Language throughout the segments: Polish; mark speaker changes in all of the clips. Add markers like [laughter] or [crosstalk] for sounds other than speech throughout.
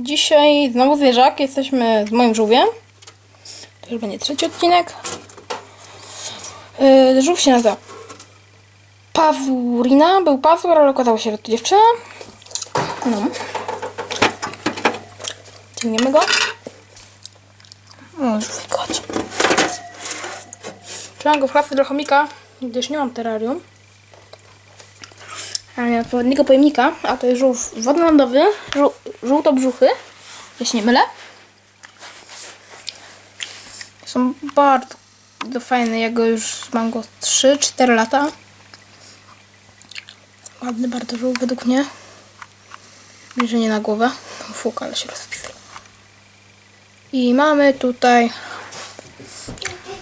Speaker 1: Dzisiaj znowu zwierzak. Jesteśmy z moim żółwiem. To już będzie trzeci odcinek. Yy, żółw się nazywa Pawurina. Był pazur, ale okazało się, że to dziewczyna. No. Ciągniemy go. O, żółwik, chodź. Trzymam go w klatce dla chomika, gdyż nie mam terrarium. Odpowiedniego pojemnika, a to jest żółw wodnolądowy, żół, żółtobrzuchy, jeśli nie mylę. Są bardzo fajne, ja go już mam go 3-4 lata. Ładny bardzo żółw według mnie. Bliżej nie na głowę. Fuk, ale się rozpisał. I mamy tutaj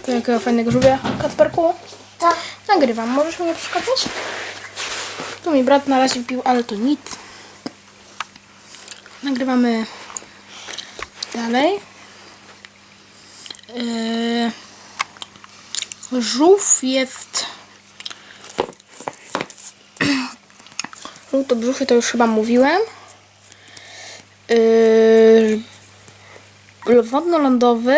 Speaker 1: takiego fajnego żółwia. Kacperku,
Speaker 2: Tak.
Speaker 1: nagrywam. Możesz mi nie przeszkadzać? Tu mi brat na razie wbił, ale to nic. Nagrywamy dalej. Yy, żółw jest... Żółtobrzuchy to już chyba mówiłem. Yy, wodno-lądowy.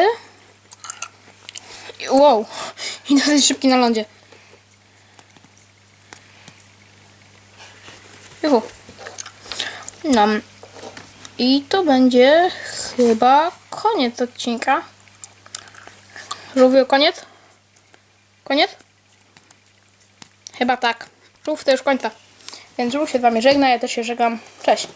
Speaker 1: Wow, [laughs] i dosyć szybki na lądzie. Juhu. No. I to będzie chyba koniec odcinka. Żółwiu, koniec? Koniec? Chyba tak. Żółw to już końca. Więc żółw się z wami żegna, ja też się żegnam. Cześć.